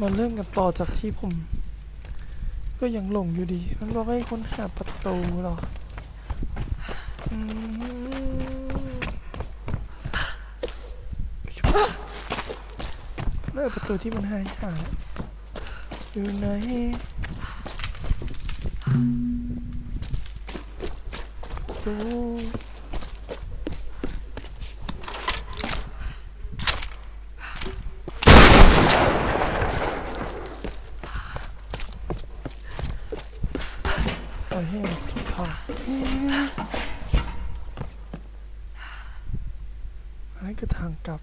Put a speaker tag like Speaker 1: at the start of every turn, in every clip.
Speaker 1: มาเริ่มกันต่อจากที่ผม ก็ยังหลงอยู่ดี มันบอกให้ค้นหาประตูหรอนั่นประตูที่มันหายหาอยู่ไหนประตูปล่อยให้มันทุกทางอันนี้คือทางกลับ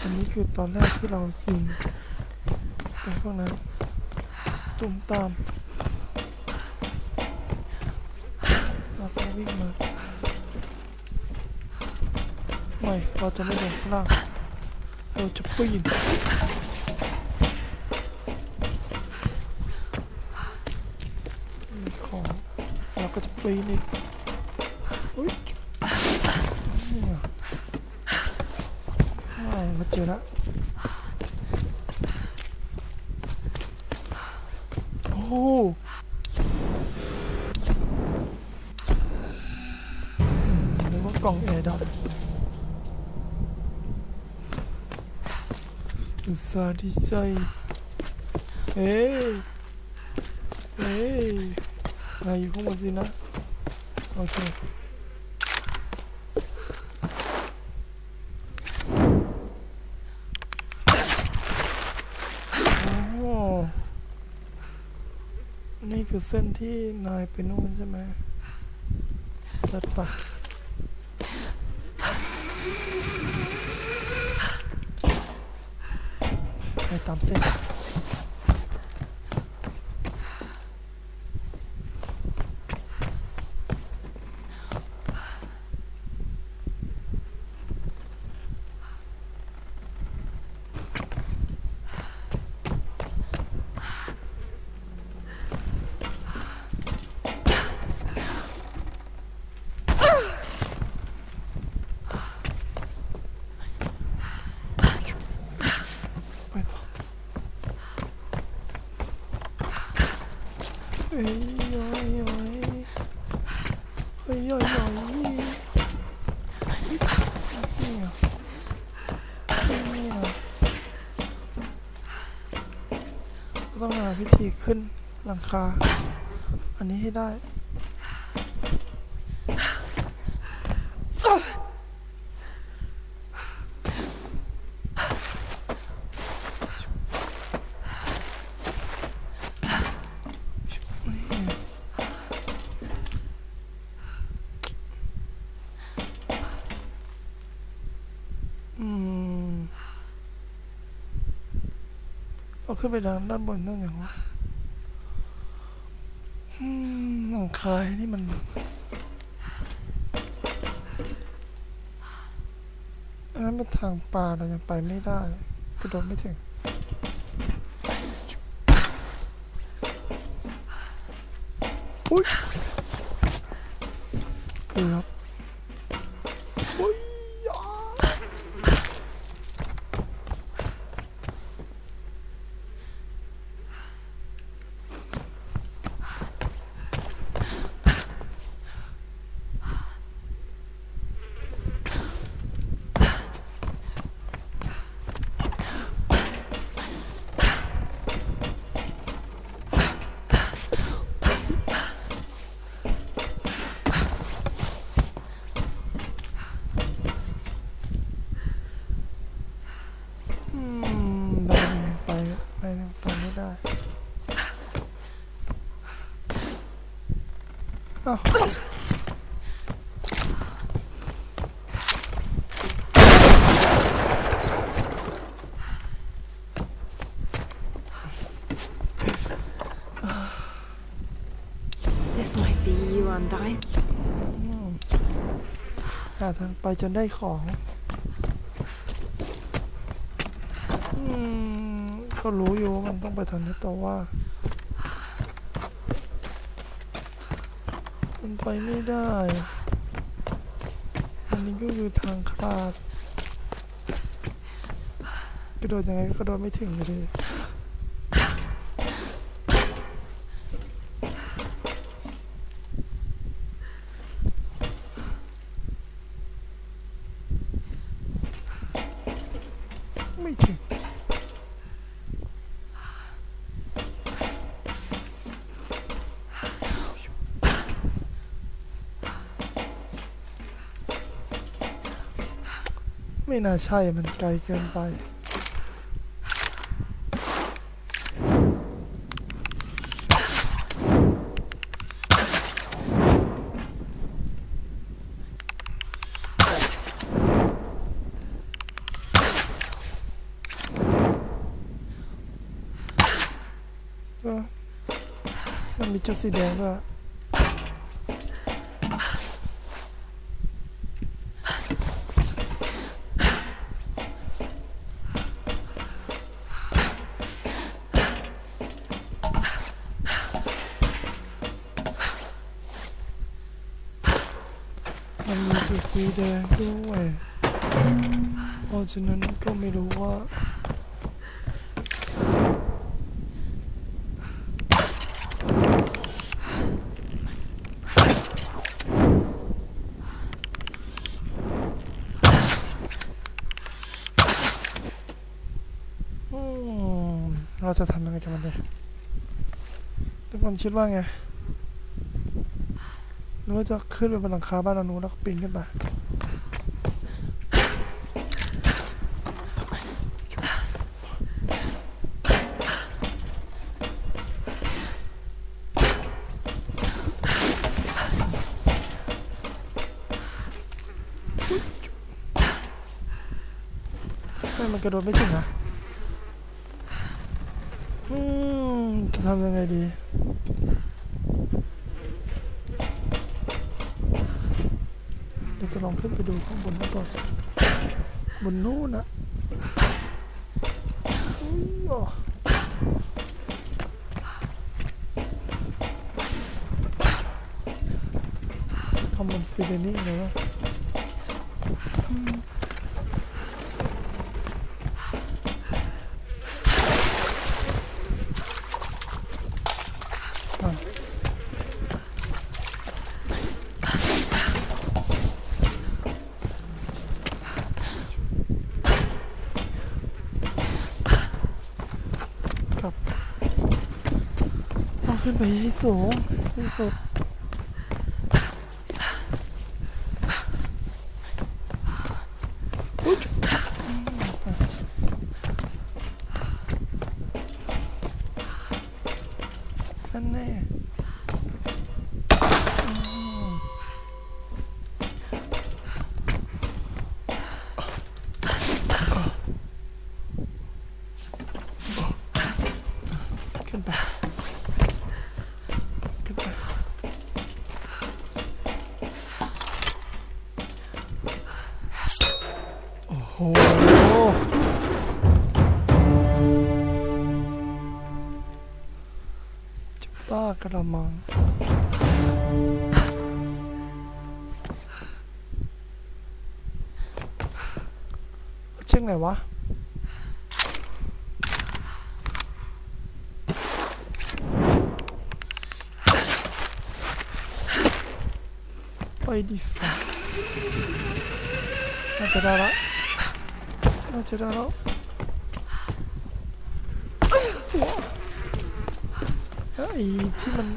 Speaker 1: อันนี้คือตอนแรกที่เรายิงไปพวกนั้นตุ้มตามเราก็วิ่งมาไม่เราจะไม่ลงข้างล่างเราจะปีนมีของเราก็จะปีนอีกอุ้ยเนี่ยอ่ามาเจอละโอ้หอืมนึกว่ากล่องแอร์ดรอปอุตส่าห์ดีใจเฮ้ยเฮ้ยนายอยู่ข้างบนสินะ โอเค โอ้นี่ คือเส้นที่นายไปนู่นใช่ไหมจัดปะไปตามเส้น เฮ้ยย้อยย้อยเฮ้ยย้อยย้อยเนี่ยเนี่ยต้องหาพิธีขึ้นหลังคา อันนี้ให้ได้ อืมเอา ขึ้นไปด้านด้านบนนั่นอย่างวะอืมหลังคายนี่มัน อันนั้นเป็นทางป่าเรายังไปไม่ได้กระโดดไม่ถึงอุ้ยเกือบอุ้ยยา อืมได้ยังไปได้ยังไปไม่ได้อ้าว
Speaker 2: This might be you, Undyne.
Speaker 1: หาทางไปจนได้ของอืมก็รู้อยู่ว่ามันต้องไปทางนี้แต่ว่า มันไปไม่ได้ อันนี้ก็คือทางคลาด กระโดดยังไงก็กระโดดไม่ถึงเลย ไม่น่าใช่มันไกลเกินไป มันมีจุดสีแดงด้วย สีแดงด้วยเพราะฉะนั้นก็ไม่รู้ว่าเราจะทำยังไงกับมันดีทุกคนคิดว่าไง หรือว่าจะขึ้นไปบนหลังคาบ้านเรานู้นแล้วก็ปีนขึ้นไปไม่มันกระโดดไม่ถึงนะอืมจะทำยังไงดี เดี๋ยวจะลองขึ้นไปดูข้างบนนั้นก่อนบนนู้นนะทำมันฟิลเดนิ่งเลยวะ ต้องขึ้น ต้ากระมังเชือกไหนวะไปดิฟ้าน่าจะได้แล้วน่าจะได้แล้ว ไอ้ที่มัน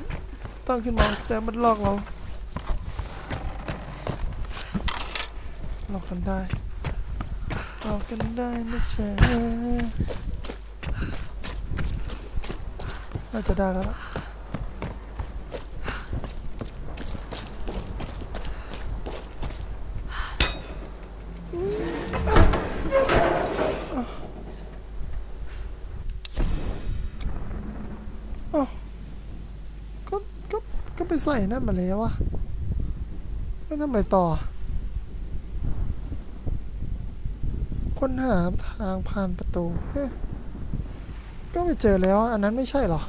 Speaker 1: ตั้งขึ้นมาแสดงมันลอกเราหลอกกันได้หลอกกันได้นะเชน่าจะได้แล้วล่ะ ใส่นั่นมาแล้ววะไม่ทำอะไรต่อ คนหาทางผ่านประตู ก็ไม่เจอแล้ว อันนั้นไม่ใช่หรอ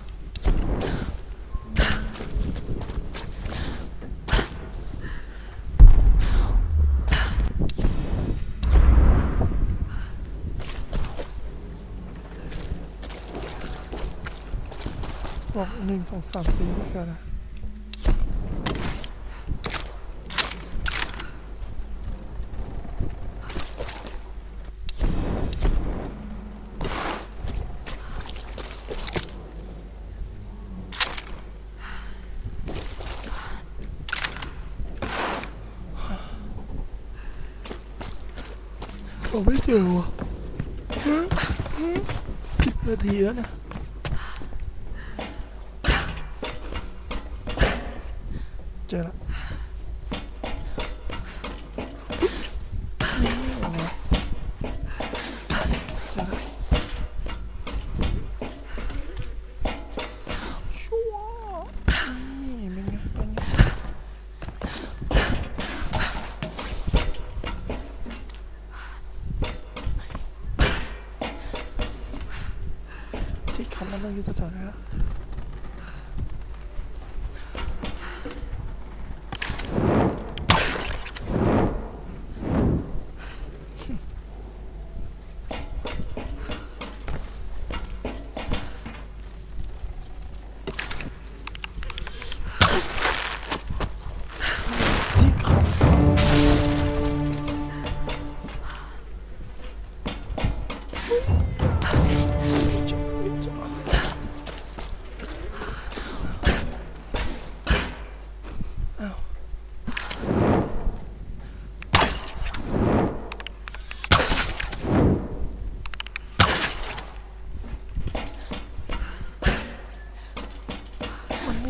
Speaker 1: บอกหนึ่งสองสามสี่นี่คืออะไร ผมไม่เจอวะสิบนาทีแล้วนะเจอละ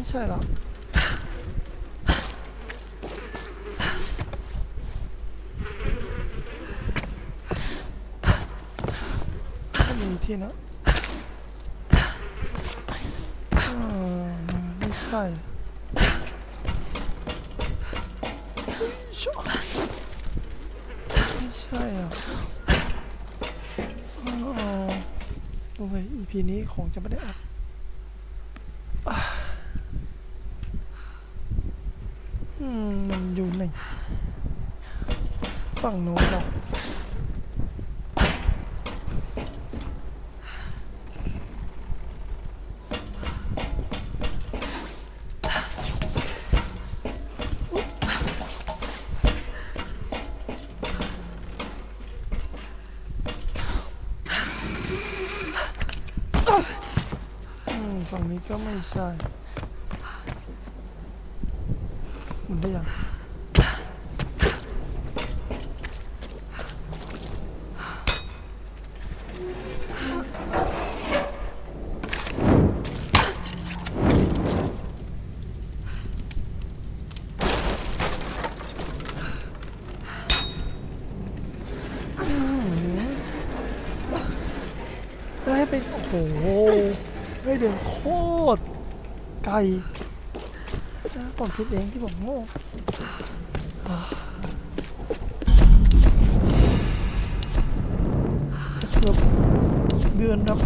Speaker 1: ไม่ใช่หรอกไม่มีที่นะไม่ใช่ชอไม่ใช่อะอ๋อสงสัย EP นี้คงจะไม่ได้อัดอะอืมมันอยู่ไหน ฝั่งโน้นหรออืมฝั่งนี้ก็ไม่ใช่หมันได้ยังอืมได้ เป็น โอ้โหไม่เดินโคตรไกลผมคิดเองที่ผมโง่เกือบเดือนครับ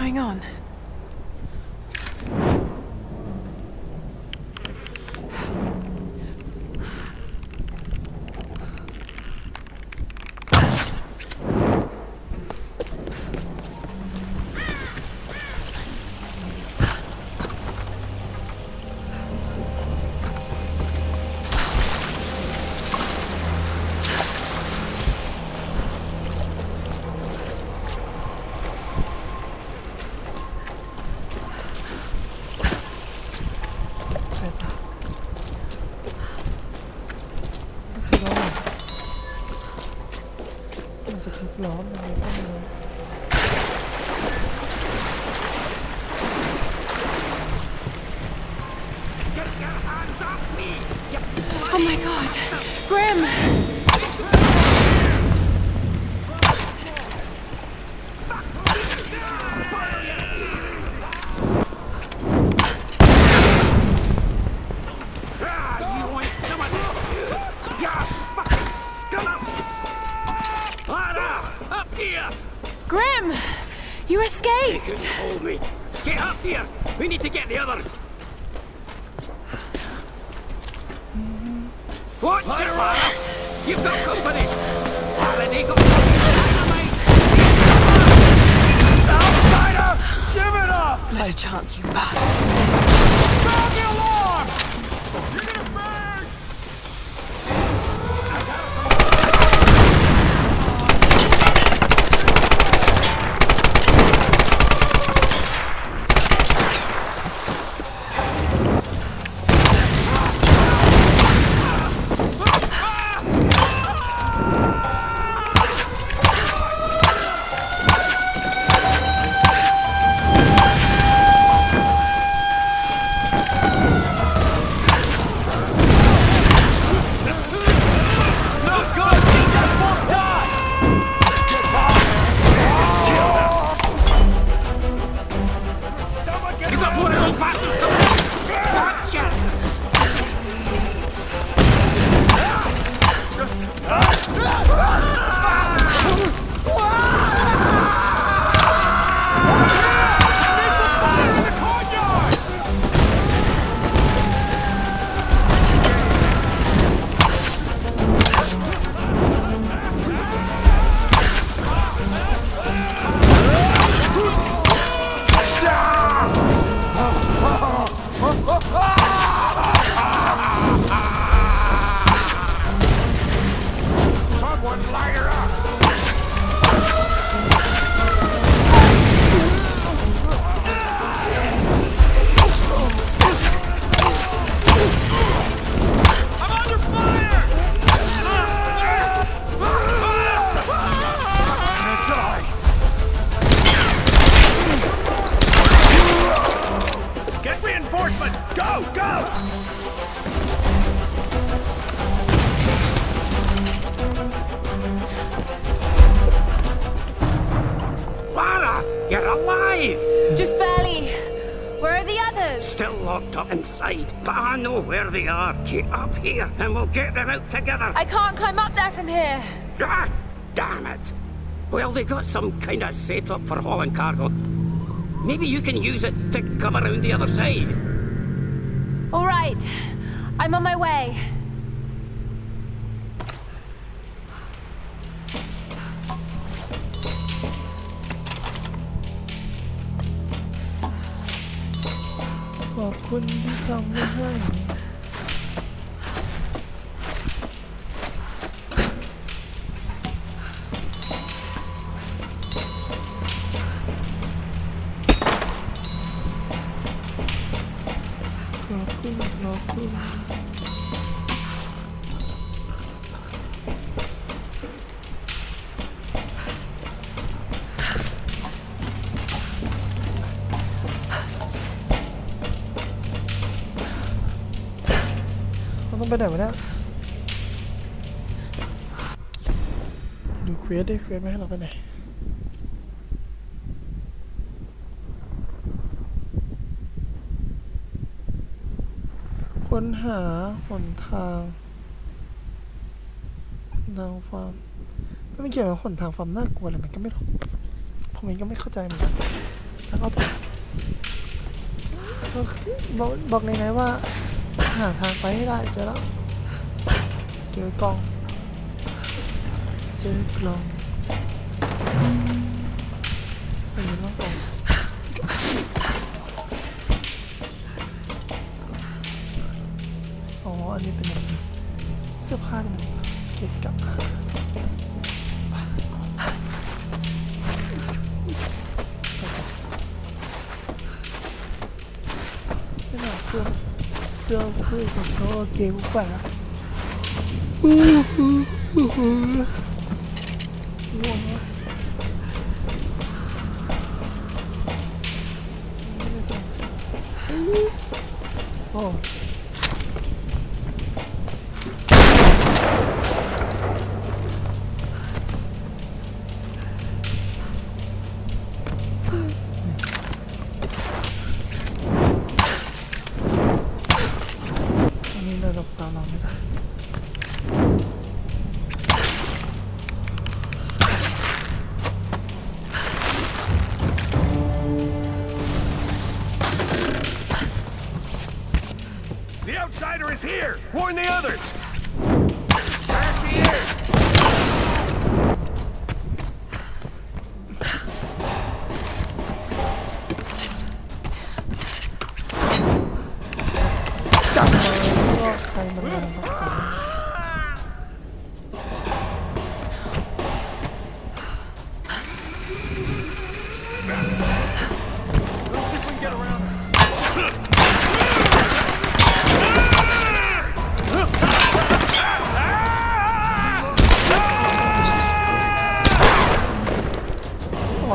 Speaker 2: going on?
Speaker 1: ร้อนอะไรก็ไม่รู้
Speaker 2: Oh my god! Grim!
Speaker 3: Watch it, Lara! You've got company! Lara, they! Outsider! Give it up!
Speaker 2: Not a chance, you bastard.
Speaker 3: The you're alive!
Speaker 2: Just barely. Where are the others?
Speaker 3: Still locked up inside, but I know where they are. Get up here and we'll get them out together.
Speaker 2: I can't climb up there from here.
Speaker 3: Ah, damn it. Well, they got some kind of setup for hauling cargo. Maybe you can use it to come around the other side.
Speaker 2: All right. I'm on my way.
Speaker 1: คนที่ทำไว้ให้ขอบคุณขอบคุณ ไปไหนวะเนี่ยดูเควสได้เควสไม่ให้เราไปไหนค้นหาหนทางทางฟาร์มไม่เกี่ยวกับหนทางฟาร์มน่ากลัวเลยมันก็ไม่รู้ผมเองก็ไม่เข้าใจเหมือนกันแล้วก็แต่ก็คือบอกบอกเลยนว่า หาทางไปให้ได้เจอแล้ว เจอกล่อง เจอกล่องไปยืนว่ากล่องอ๋อ อันนี้เป็นอะไรเสื้อผ้านี่มันเกะกะไม่น่าเสื้อ เสื้อเพื่อนของเขาเก๋กว่าง่วงวะโอ้อั rider is
Speaker 4: here! Warn the others!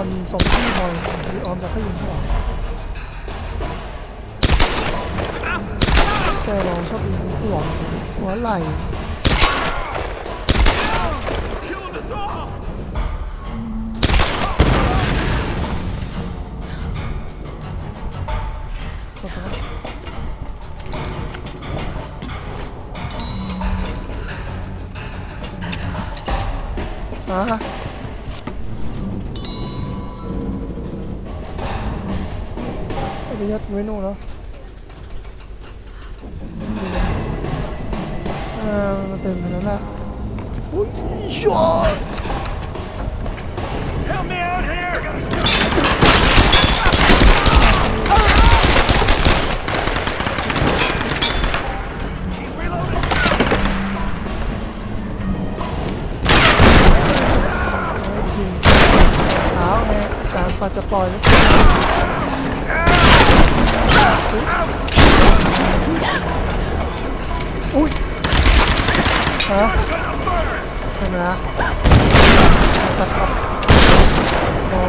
Speaker 1: ออนส่งที่บอยหรือออมจะให้ยิงเขาหัวแต่เราชอบยิงหัวหัวไหล่
Speaker 4: Killing us all!
Speaker 1: ไว้นู่นแล้วอ่ามันเต็มไปแล้วล่ะอุ้ยช็อต
Speaker 4: Help me out here!
Speaker 1: เช้าไงการฟาจะปล่อยแล้ว อุ้ยฮะทำไมนะโอ้